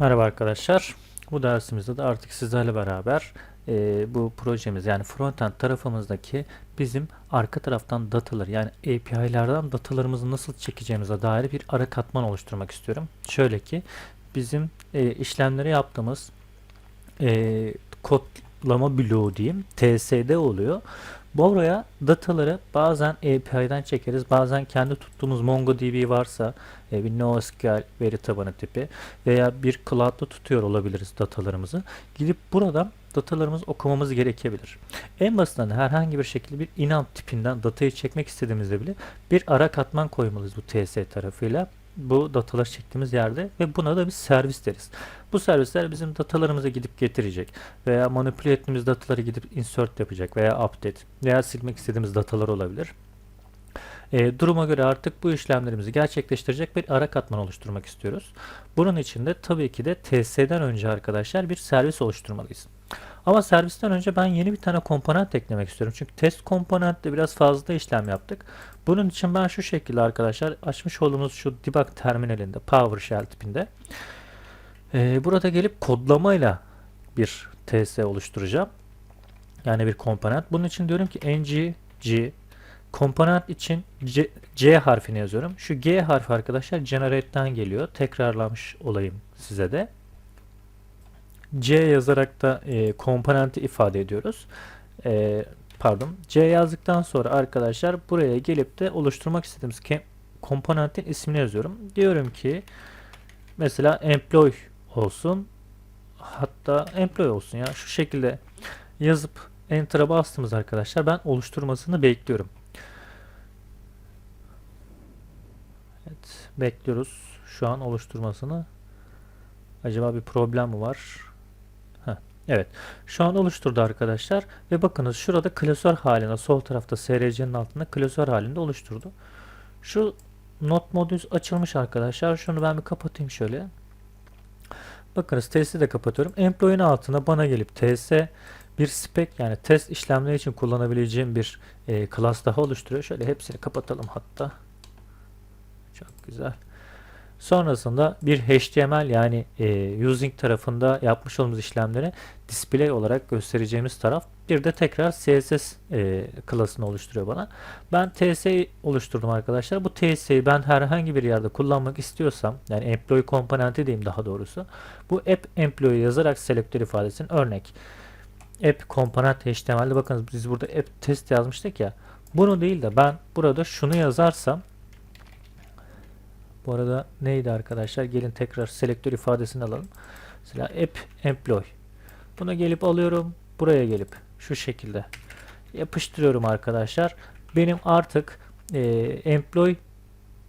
Merhaba arkadaşlar. Bu dersimizde de artık sizlerle beraber e, bu projemiz yani frontend tarafımızdaki bizim arka taraftan dataları yani API'lerden datalarımızı nasıl çekeceğimize dair bir ara katman oluşturmak istiyorum. Şöyle ki bizim e, işlemleri yaptığımız e, kodlama bloğu diyeyim TSD oluyor. Buraya dataları bazen API'den çekeriz, bazen kendi tuttuğumuz MongoDB varsa e, bir NoSQL veri tabanı tipi veya bir cloud'da tutuyor olabiliriz datalarımızı. Gidip buradan datalarımızı okumamız gerekebilir. En basitinden herhangi bir şekilde bir inant tipinden datayı çekmek istediğimizde bile bir ara katman koymalıyız bu TS tarafıyla bu dataları çektiğimiz yerde ve buna da bir servis deriz. Bu servisler bizim datalarımıza gidip getirecek veya manipüle ettiğimiz dataları gidip insert yapacak veya update veya silmek istediğimiz datalar olabilir. E, duruma göre artık bu işlemlerimizi gerçekleştirecek bir ara katman oluşturmak istiyoruz. Bunun için de tabii ki de TS'den önce arkadaşlar bir servis oluşturmalıyız. Ama servisten önce ben yeni bir tane komponent eklemek istiyorum. Çünkü test komponentte biraz fazla işlem yaptık. Bunun için ben şu şekilde arkadaşlar açmış olduğumuz şu debug terminalinde PowerShell tipinde e, burada gelip kodlamayla bir TS oluşturacağım. Yani bir komponent. Bunun için diyorum ki ng komponent için C, C harfini yazıyorum. Şu G harfi arkadaşlar generate'den geliyor. Tekrarlamış olayım size de. C yazarak da e, komponenti ifade ediyoruz. E, pardon. C yazdıktan sonra arkadaşlar buraya gelip de oluşturmak istediğimiz komponentin ismini yazıyorum. Diyorum ki mesela employee olsun. Hatta employee olsun ya. Şu şekilde yazıp enter'a bastığımız arkadaşlar ben oluşturmasını bekliyorum. Evet, bekliyoruz şu an oluşturmasını. Acaba bir problem mi var? Evet. Şu an oluşturdu arkadaşlar ve bakınız şurada klasör halinde sol tarafta SRC'nin altında klasör halinde oluşturdu. Şu not modülü açılmış arkadaşlar. Şunu ben bir kapatayım şöyle. Bakınız testi de kapatıyorum. Employee'nin altına bana gelip TS bir spec yani test işlemleri için kullanabileceğim bir e, class daha oluşturuyor. Şöyle hepsini kapatalım hatta. Çok güzel. Sonrasında bir HTML yani e, using tarafında yapmış olduğumuz işlemleri display olarak göstereceğimiz taraf. Bir de tekrar CSS e, klasını oluşturuyor bana. Ben TS oluşturdum arkadaşlar. Bu TS'yi ben herhangi bir yerde kullanmak istiyorsam yani employee komponenti diyeyim daha doğrusu. Bu app employee yazarak selektör ifadesinin örnek app komponent HTML'de bakın biz burada app test yazmıştık ya. Bunu değil de ben burada şunu yazarsam bu arada neydi arkadaşlar? Gelin tekrar selektör ifadesini alalım. Mesela app employee. Bunu gelip alıyorum. Buraya gelip şu şekilde yapıştırıyorum arkadaşlar. Benim artık e, employee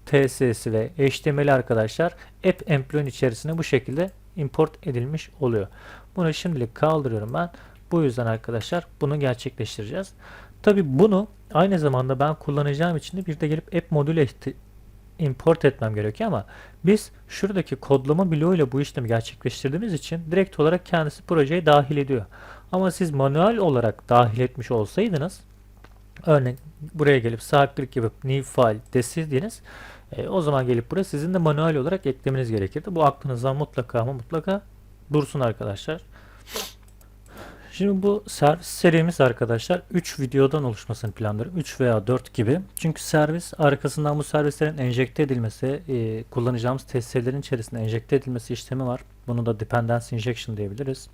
TSS ve HTML arkadaşlar app employee'nin içerisine bu şekilde import edilmiş oluyor. Bunu şimdilik kaldırıyorum ben. Bu yüzden arkadaşlar bunu gerçekleştireceğiz. Tabi bunu aynı zamanda ben kullanacağım için de bir de gelip app modülü import etmem gerekiyor ama biz şuradaki kodlama bloğuyla bu işlemi gerçekleştirdiğimiz için direkt olarak kendisi projeye dahil ediyor. Ama siz manuel olarak dahil etmiş olsaydınız örneğin buraya gelip sağ klik yapıp new file desiydiniz e, o zaman gelip buraya sizin de manuel olarak eklemeniz gerekirdi. Bu aklınızdan mutlaka ama mutlaka dursun arkadaşlar. Şimdi bu servis serimiz arkadaşlar 3 videodan oluşmasını planlıyorum. 3 veya 4 gibi. Çünkü servis arkasından bu servislerin enjekte edilmesi, e, kullanacağımız testlerin içerisinde enjekte edilmesi işlemi var. Bunu da dependency injection diyebiliriz.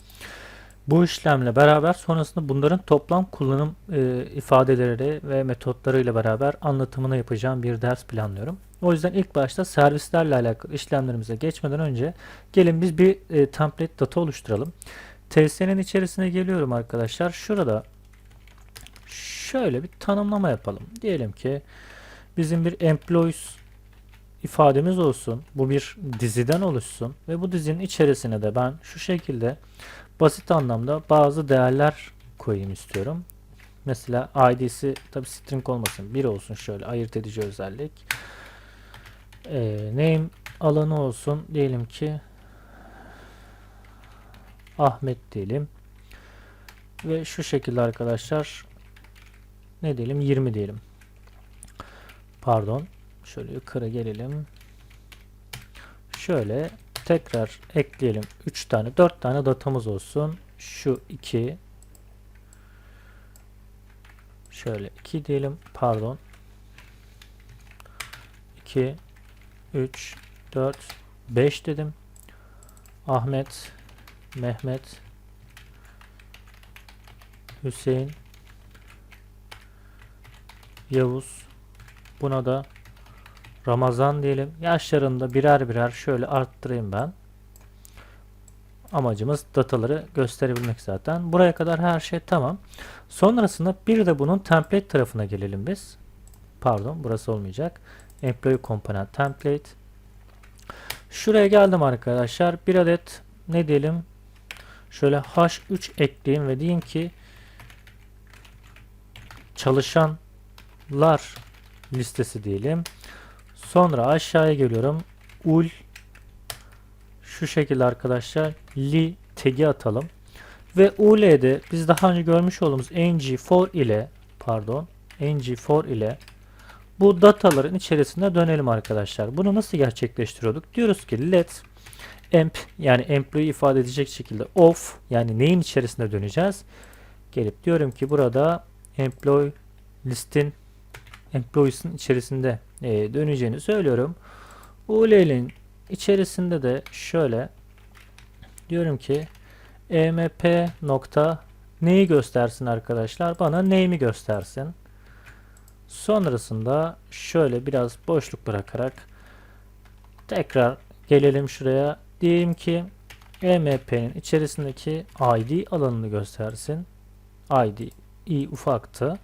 Bu işlemle beraber sonrasında bunların toplam kullanım e, ifadeleri ve metotlarıyla beraber anlatımını yapacağım bir ders planlıyorum. O yüzden ilk başta servislerle alakalı işlemlerimize geçmeden önce gelin biz bir e, template data oluşturalım. TS'nin içerisine geliyorum arkadaşlar. Şurada şöyle bir tanımlama yapalım. Diyelim ki bizim bir employees ifademiz olsun. Bu bir diziden oluşsun ve bu dizinin içerisine de ben şu şekilde basit anlamda bazı değerler koyayım istiyorum. Mesela id'si tabi string olmasın. Bir olsun şöyle ayırt edici özellik. Ee, name alanı olsun. Diyelim ki Ahmet diyelim. Ve şu şekilde arkadaşlar ne diyelim 20 diyelim. Pardon. Şöyle yukarı gelelim. Şöyle tekrar ekleyelim. 3 tane 4 tane datamız olsun. Şu 2 şöyle 2 diyelim pardon 2 3 4 5 dedim. Ahmet Mehmet Hüseyin Yavuz buna da Ramazan diyelim. Yaşlarını da birer birer şöyle arttırayım ben. Amacımız dataları gösterebilmek zaten. Buraya kadar her şey tamam. Sonrasında bir de bunun template tarafına gelelim biz. Pardon burası olmayacak. Employee Component Template. Şuraya geldim arkadaşlar. Bir adet ne diyelim? Şöyle H3 ekleyeyim ve diyeyim ki çalışanlar listesi diyelim. Sonra aşağıya geliyorum. Ul şu şekilde arkadaşlar li tagi atalım. Ve ul'de biz daha önce görmüş olduğumuz ng4 ile pardon ng4 ile bu dataların içerisine dönelim arkadaşlar. Bunu nasıl gerçekleştiriyorduk? Diyoruz ki let emp yani employee ifade edecek şekilde of yani neyin içerisinde döneceğiz? Gelip diyorum ki burada employee listin employees'in içerisinde e, döneceğini söylüyorum. ULL'in içerisinde de şöyle diyorum ki emp nokta neyi göstersin arkadaşlar? Bana name'i göstersin. Sonrasında şöyle biraz boşluk bırakarak tekrar gelelim şuraya. Diyelim ki EMP'nin içerisindeki ID alanını göstersin. ID i ufaktı.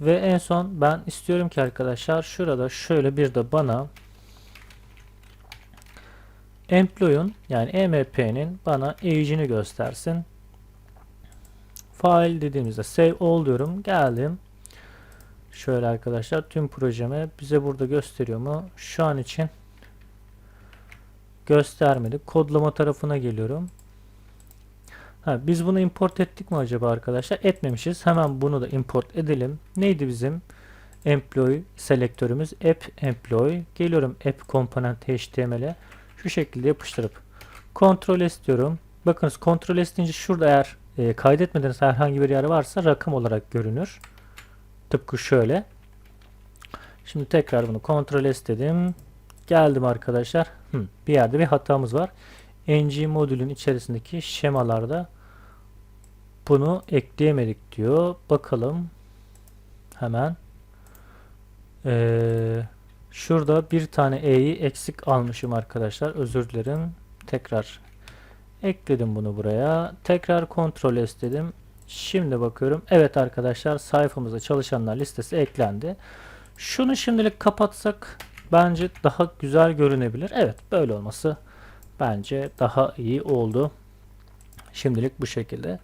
Ve en son ben istiyorum ki arkadaşlar şurada şöyle bir de bana employee'un yani EMP'nin bana age'ini göstersin. File dediğimizde save all diyorum. Geldim. Şöyle arkadaşlar tüm projemi bize burada gösteriyor mu? Şu an için göstermedi. Kodlama tarafına geliyorum. Ha, biz bunu import ettik mi acaba arkadaşlar? Etmemişiz. Hemen bunu da import edelim. Neydi bizim employee selektörümüz? App employee. Geliyorum app component html'e. Şu şekilde yapıştırıp kontrol istiyorum. Bakınız kontrol isteyince şurada eğer e, kaydetmediğiniz herhangi bir yer varsa rakam olarak görünür. Tıpkı şöyle. Şimdi tekrar bunu kontrol istedim. Geldim arkadaşlar. Hı, bir yerde bir hatamız var. ng modülün içerisindeki şemalarda bunu ekleyemedik diyor. Bakalım. Hemen. Ee, şurada bir tane e'yi eksik almışım arkadaşlar. Özür dilerim. Tekrar ekledim bunu buraya. Tekrar kontrol istedim. Şimdi bakıyorum. Evet arkadaşlar sayfamıza çalışanlar listesi eklendi. Şunu şimdilik kapatsak bence daha güzel görünebilir. Evet böyle olması bence daha iyi oldu. Şimdilik bu şekilde.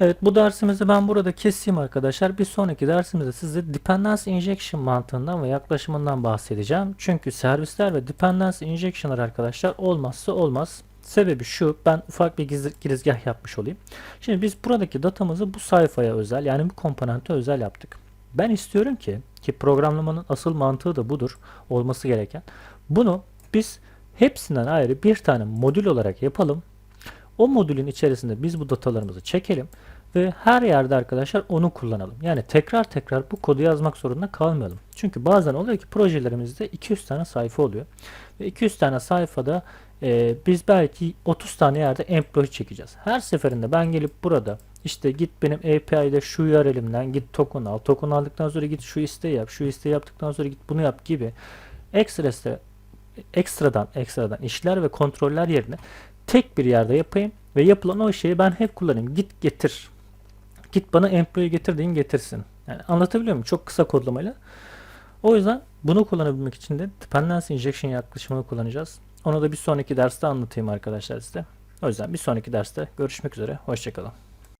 Evet bu dersimizi ben burada keseyim arkadaşlar. Bir sonraki dersimizde size dependency injection mantığından ve yaklaşımından bahsedeceğim. Çünkü servisler ve dependency injection'lar arkadaşlar olmazsa olmaz. Sebebi şu ben ufak bir girizgah yapmış olayım. Şimdi biz buradaki datamızı bu sayfaya özel yani bu komponente özel yaptık. Ben istiyorum ki ki programlamanın asıl mantığı da budur olması gereken. Bunu biz hepsinden ayrı bir tane modül olarak yapalım. O modülün içerisinde biz bu datalarımızı çekelim ve her yerde arkadaşlar onu kullanalım. Yani tekrar tekrar bu kodu yazmak zorunda kalmayalım. Çünkü bazen oluyor ki projelerimizde 200 tane sayfa oluyor. Ve 200 tane sayfada e, biz belki 30 tane yerde employee çekeceğiz. Her seferinde ben gelip burada işte git benim API'de şu URL'imden git token al. Token aldıktan sonra git şu isteği yap. Şu isteği yaptıktan sonra git bunu yap gibi ekstra ekstradan ekstradan işler ve kontroller yerine tek bir yerde yapayım ve yapılan o şeyi ben hep kullanayım. Git getir. Git bana employee getir deyin getirsin. Yani anlatabiliyor muyum? Çok kısa kodlamayla. O yüzden bunu kullanabilmek için de dependency injection yaklaşımını kullanacağız. Onu da bir sonraki derste anlatayım arkadaşlar size. O yüzden bir sonraki derste görüşmek üzere. Hoşçakalın.